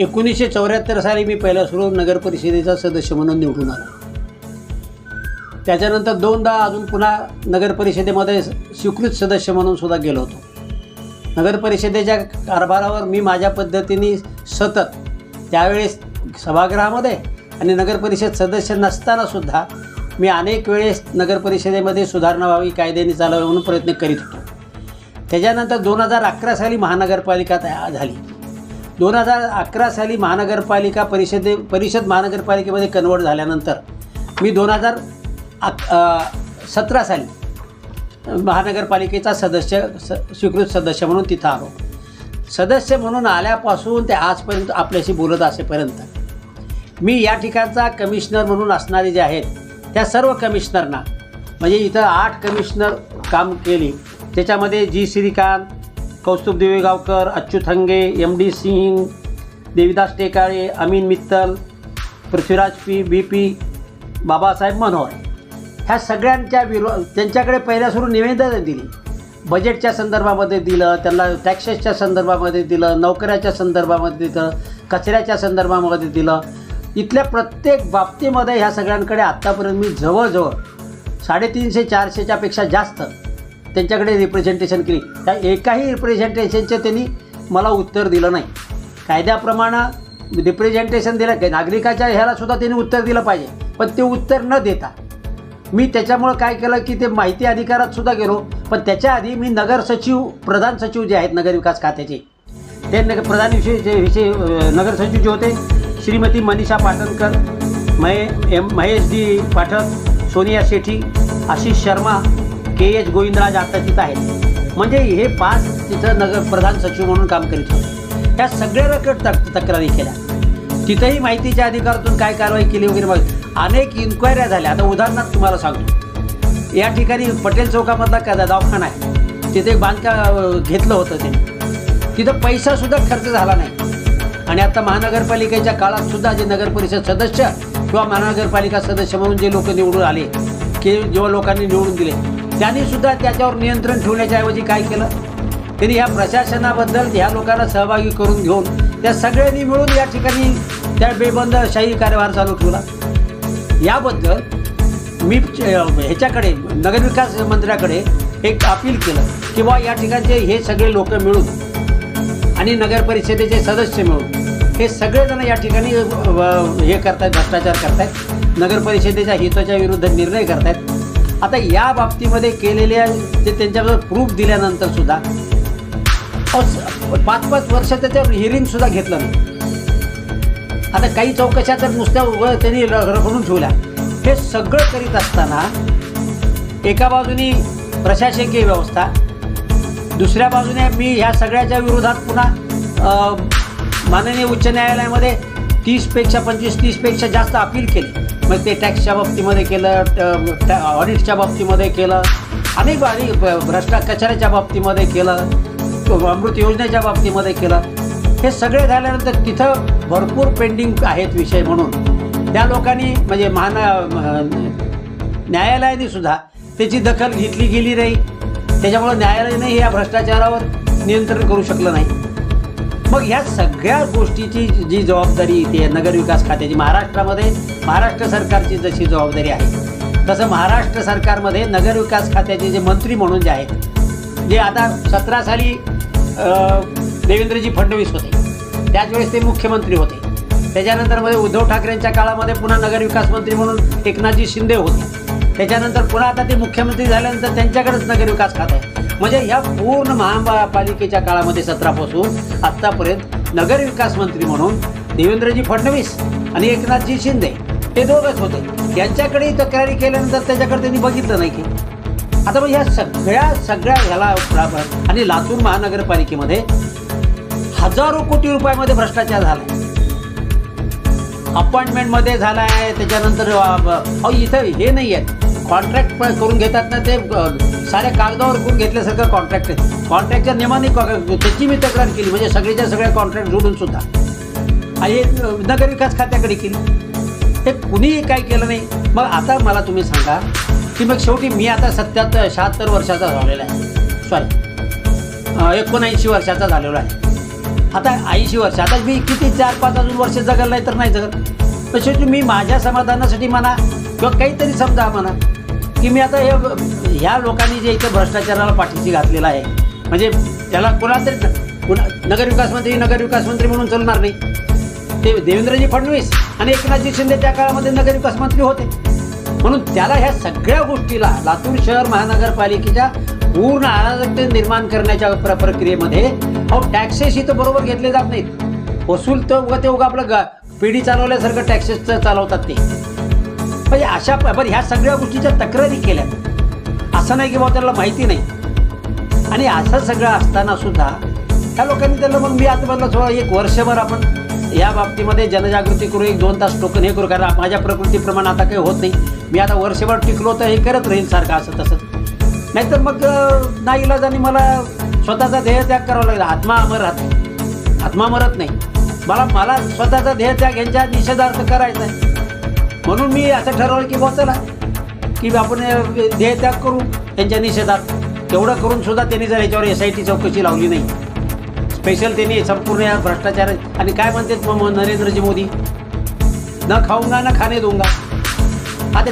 एकोणीसशे चौऱ्याहत्तर साली मी पहिला सुरू नगर परिषदेचा सदस्य म्हणून निवडून आलो. त्याच्यानंतर दोनदा अजून पुन्हा नगर परिषदेमध्ये स्वीकृत सदस्य म्हणून सुद्धा गेलो होतो. नगर परिषदेच्या कारभारावर मी माझ्या पद्धतीने सतत त्यावेळेस सभागृहामध्ये आणि नगर परिषद सदस्य नसतानासुद्धा मी अनेक वेळेस नगर परिषदेमध्ये सुधारणा व्हावी कायद्याने चालावी म्हणून प्रयत्न करीत होतो. त्याच्यानंतर दोन हजार अकरा साली महानगरपालिका तयार झाली. दोन हजार अकरा साली महानगरपालिका परिषदे परिषद महानगरपालिकेमध्ये कन्वर्ट झाल्यानंतर मी दोन हजार अक सतरा साली महानगरपालिकेचा सदस्य स स्वीकृत सदस्य म्हणून तिथं आलो. सदस्य म्हणून आल्यापासून ते आजपर्यंत आपल्याशी बोलत असेपर्यंत मी या ठिकाणचा कमिशनर म्हणून असणारे जे आहेत त्या सर्व कमिशनरना म्हणजे इथं आठ कमिशनर काम केली. त्याच्यामध्ये G Shrikant Kaustubh Divegaonkar Achyut Hange M D Singh Devidas Tekale Amin Mittal Prithviraj P B P Babasaheb Manohar. ह्या सगळ्यांच्या विरो त्यांच्याकडे पहिल्या सुरू निवेदनं दिली. बजेटच्या संदर्भामध्ये दिलं त्यांना टॅक्सेसच्या संदर्भामध्ये दिलं नोकऱ्याच्या संदर्भामध्ये दिलं कचऱ्याच्या संदर्भामध्ये दिलं. इथल्या प्रत्येक बाबतीमध्ये ह्या सगळ्यांकडे आत्तापर्यंत मी जवळजवळ साडेतीनशे चारशेच्यापेक्षा जास्त त्यांच्याकडे रिप्रेझेंटेशन केली. त्या एकाही रिप्रेझेंटेशनचं त्यांनी मला उत्तर दिलं नाही. कायद्याप्रमाणे रिप्रेझेंटेशन दिलं की नागरिकाच्या ह्यालासुद्धा त्यांनी उत्तर दिलं पाहिजे. पण ते उत्तर न देता मी त्याच्यामुळं काय केलं की ते माहिती अधिकारात सुद्धा गेलो. पण त्याच्या आधी मी नगर सचिव प्रधान सचिव जे आहेत नगरविकास खात्याचे ते नगर प्रधान विषय जे विषय नगर सचिव जे होते श्रीमती मनीषा पाटणकर महे M Mahesh D Pathak Sonia Sethi Ashish Sharma K H Govindraj आता तिथं आहेत. म्हणजे हे पाच तिथं नगर प्रधान सचिव म्हणून काम करीत होते. त्या सगळ्या रकड तक तक्रारी केल्या. तिथंही माहितीच्या अधिकारातून काय कारवाई केली वगैरे मग अनेक इन्क्वायऱ्या झाल्या. आता उदाहरणार्थ तुम्हाला सांगतो. या ठिकाणी पटेल चौकामधला का दवाखाना आहे. तिथे एक बांधकाम घेतलं होतं ते. तिथं पैसासुद्धा खर्च झाला नाही. आणि आता महानगरपालिकेच्या काळात सुद्धा जे नगर परिषद सदस्य किंवा महानगरपालिका सदस्य म्हणून जे लोक निवडून आले की जेव्हा लोकांनी निवडून दिले त्यांनी सुद्धा त्याच्यावर नियंत्रण ठेवण्याच्या ऐवजी काय केलं? त्यांनी ह्या प्रशासनाबद्दल ह्या लोकांना सहभागी करून घेऊन त्या सगळ्यांनी मिळून या ठिकाणी त्या बेबंद शाही कार्यभार चालू ठेवला. याबद्दल मी ह्याच्याकडे नगरविकास मंत्र्याकडे एक अपील केलं की बा या ठिकाणचे हे सगळे लोक मिळून आणि नगर परिषदेचे सदस्य मिळून हे सगळेजण या ठिकाणी हे करतायत भ्रष्टाचार करतायत नगर परिषदेच्या हिताच्या विरुद्ध निर्णय करतायत. आता या बाबतीमध्ये केलेल्या ते त्यांच्याबद्दल प्रूफ दिल्यानंतर सुद्धा. पाच पाच वर्ष त्याच्यावर हिअरिंगसुद्धा घेतलं नाही. आता काही चौकशा तर नुसत्या उभं त्यांनी रखडून ठेवल्या. हे सगळं करीत असताना एका बाजूनी प्रशासकीय व्यवस्था दुसऱ्या बाजूने मी ह्या सगळ्याच्या विरोधात पुन्हा माननीय उच्च न्यायालयामध्ये तीसपेक्षा पंचवीस तीसपेक्षा जास्त अपील केली. मग ते टॅक्सच्या बाबतीमध्ये केलं ट- ऑडिटच्या बाबतीमध्ये केलं अनेक अनेक भ्रष्टा कचऱ्याच्या बाबतीमध्ये केलं अमृत योजनेच्या बाबतीमध्ये केलं. हे सगळे झाल्यानंतर तिथं भरपूर पेंडिंग आहेत विषय म्हणून. त्या लोकांनी म्हणजे महान न्यायालयाने सुद्धा त्याची दखल घेतली गेली नाही. त्याच्यामुळं न्यायालयाने या भ्रष्टाचारावर नियंत्रण करू शकलं नाही. मग ह्या सगळ्या गोष्टीची जी जबाबदारी इथे नगरविकास खात्याची महाराष्ट्रामध्ये महाराष्ट्र सरकारची जशी जबाबदारी आहे तसं महाराष्ट्र सरकारमध्ये नगरविकास खात्याचे जे मंत्री म्हणून जे आहेत जे आता सतरा साली देवेंद्रजी फडणवीस होते त्याच वेळेस ते मुख्यमंत्री होते. त्याच्यानंतरमध्ये उद्धव ठाकरेंच्या काळामध्ये पुन्हा नगरविकास मंत्री म्हणून एकनाथजी शिंदे होते. त्याच्यानंतर पुन्हा आता ते मुख्यमंत्री झाल्यानंतर त्यांच्याकडेच नगरविकास खातं. आहे म्हणजे ह्या पूर्ण महापालिकेच्या काळामध्ये सत्रापासून आत्तापर्यंत नगरविकास मंत्री म्हणून देवेंद्रजी फडणवीस आणि एकनाथजी शिंदे हे दोघच होते. यांच्याकडे तक्रारी केल्यानंतर त्याच्याकडे त्यांनी बघितलं नाही की. आता मग ह्या सगळ्या सगळ्या ह्याला आणि लातूर महानगरपालिकेमध्ये हजारो कोटी रुपयामध्ये भ्रष्टाचार झाला अपॉइंटमेंटमध्ये झाला आहे त्याच्यानंतर अहो इथं हे नाही आहे कॉन्ट्रॅक्ट करून घेतात ना ते साऱ्या कागदावर करून घेतल्यासारखं कॉन्ट्रॅक्ट आहे. कॉन्ट्रॅक्टच्या नियमाने कॉ- त्याची मी तक्रार केली म्हणजे सगळ्याच्या सगळ्या कॉन्ट्रॅक्ट जोडून सुद्धा. आणि हे विकास नगरविकास खात्याकडे केली. हे कुणीही काय केलं नाही. मग आता मला तुम्ही सांगा की मग शेवटी मी आता सत्याहत्तर शहात्तर वर्षाचा झालेला आहे. सॉरी एकोणऐंशी वर्षाचा झालेला आहे. आता ऐंशी वर्ष आता मी किती चार पाच अजून वर्ष जगल नाही तर नाही जगल शेवटी मी माझ्या समाधानासाठी म्हणा किंवा काहीतरी समजा म्हणा की मी आता हे ह्या लोकांनी जे इथं भ्रष्टाचाराला पाठीशी घातलेला आहे म्हणजे त्याला कोणातरी कुणा नगरविकास मंत्री नगरविकास मंत्री म्हणून चालणार नाही. ते देवेंद्रजी फडणवीस आणि एकनाथजी शिंदे त्या काळामध्ये नगरविकास मंत्री होते. म्हणून त्याला ह्या सगळ्या गोष्टीला लातूर शहर महानगरपालिकेच्या पूर्ण अराजकता निर्माण करण्याच्या प्र प्रक्रियेमध्ये अहो टॅक्सेस इथं बरोबर घेतले जात नाहीत. वसूल तर उगा ते उगा आपलं ग पिढी चालवल्यासारखं टॅक्सेस चालवतात ते. म्हणजे अशा बरं ह्या सगळ्या गोष्टीच्या तक्रारी केल्या. असं नाही की बाबा त्याला माहिती नाही. आणि असं सगळं असताना सुद्धा त्या लोकांनी त्याला मग मी आता म्हणलं थोडं एक वर्षभर आपण या बाबतीमध्ये जनजागृती करू एक दोन तास टोकन हे करू कारण माझ्या प्रकृतीप्रमाणे आता काही होत नाही. मी आता वर्षभर टिकलो तर हे करत राहील सारखं असं तसं. नाहीतर मग नाही इलाज आणि मला स्वतःचा ध्येयत्याग करावा लागला. आत्मा अमर राहतो आत्मा मरत नाही. मला मला स्वतःचा ध्येयत्याग यांच्या निषेधार्थ करायचा आहे. म्हणून मी असं ठरवलं की बसला चला की आपण ध्येयत्याग करू त्यांच्या निषेधात. तेवढं करून सुद्धा त्यांनी जर याच्यावर एस आय टी चौकशी लावली नाही. स्पेशल त्यांनी संपूर्ण या भ्रष्टाचार आणि काय म्हणतात मग नरेंद्रजी मोदी? न खाऊंगा न खाणे दोंगा आता